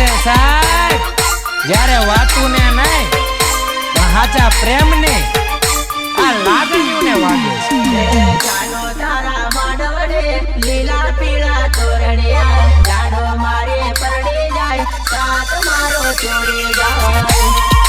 છે સાહેબ. જ્યારે વાતું ને નહીં, પણ સાચા પ્રેમ ને આ લાગણીઓ ને વાગે છે. લીલા પીળા તોરણિયા. જાનો મારે પરણી જાય મારો ચોરી જાય.